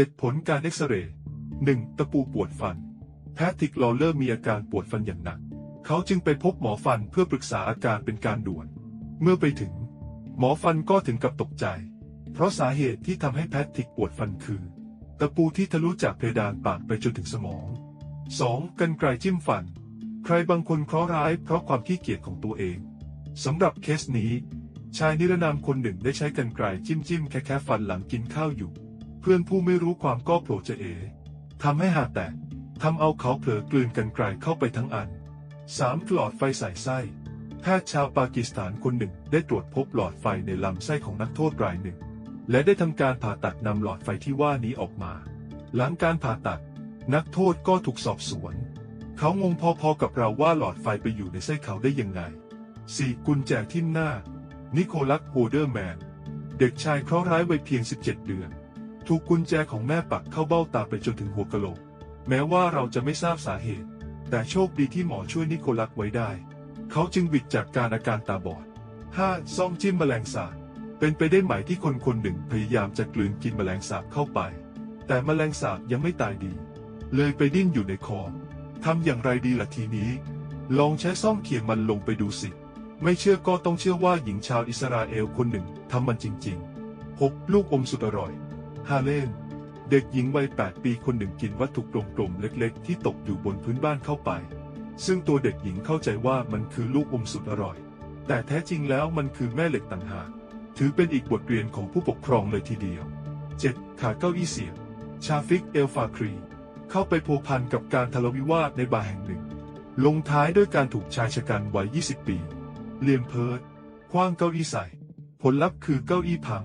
7. ผลการเอ็กซเรย์ 1. ตะปูปวดฟัน แพทริกลอเลอร์มีอาการปวดฟันอย่างหนัก เขาจึงไปพบหมอฟันเพื่อปรึกษาอาการเป็นการด่วน เมื่อไปถึง หมอฟันก็ถึงกับตกใจ เพราะสาเหตุที่ทำให้แพทริกปวดฟันคือ ตะปูที่ทะลุจากเพดานปากไปจนถึงสมอง 2. กันไกรจิ้มฟัน ใครบางคนเคราะห์ร้ายเพราะความขี้เกียจของตัวเองสำหรับเคสนี้ ชายนิรนามคนหนึ่งได้ใช้กันไกรจิ้มจิ้มแค่แค่ฟันหลังกินข้าวอยู่ เพื่อนผู้ไม่รู้ความก็โผล่จะเอทำให้หาแตกทำเอาเขาเผลอกลืนกันไกรเข้าไปทั้งอัน 3. หลอดไฟใส่ไส้แพทย์ชาวปากีสถานคนหนึ่งได้ตรวจพบหลอดไฟในลำไส้ของนักโทษรายหนึ่ง และได้ทำการผ่าตัดนำหลอดไฟที่ว่านี้ออกมา หลังการผ่าตัด นักโทษก็ถูกสอบสวน เขางงพอๆกับเราว่าหลอดไฟไปอยู่ในไส้เขาได้ยังไง 4. กุญแจทิ่มหน้า นิโคลัสโฮเดอร์แมน เด็กชายเคราะห์ร้ายวัยเพียง 17 เดือน ถูกกุญแจของแม่ปักเข้าเบ้าตาไปจนถึงหัวกะโหลก แม้ว่าเราจะไม่ทราบสาเหตุ แต่โชคดีที่หมอช่วยนิโคลัสไว้ได้ เขาจึงวิดจากการอาการตาบอด 5. ซ่องจิ้มแมลงสาบเป็นไปได้ไหมที่คนคนหนึ่งพยายามจะกลืนกินแมลงสาบเข้าไป แต่แมลงสาบยังไม่ตายดี เลยไปดิ้นอยู่ในคอทำอย่างไรดีล่ะทีนี้ ลองใช้ซ่อมเขี่ยมันลงไปดูสิ ไม่เชื่อก็ต้องเชื่อว่าหญิงชาวอิสราเอลคนหนึ่งทำมันจริงๆ 6. ลูกอมสุดอร่อย ฮาเลนเด็กหญิงวัย 8 ปีคนหนึ่งกินวัตถุกลมๆเล็ก ๆ ที่ตกอยู่บนพื้นบ้านเข้าไป ซึ่งตัวเด็กหญิงเข้าใจว่ามันคือลูกอมสุดอร่อย แต่แท้จริงแล้วมันคือแม่เหล็กต่างหาก ถือเป็นอีกบทเรียนของผู้ปกครองเลยทีเดียว 7. ขาเก้าอี้เสียงชาฟิกเอลฟาครี เข้าไปพัวพันกับการทะเลาะวิวาทในบาร์แห่งหนึ่ง ลงท้ายด้วยการถูกชายชะกันวัย 20 ปี เลียมเพิร์ดคว้างเก้าอี้ใส่ ผลลัพธ์คือเก้าอี้พัง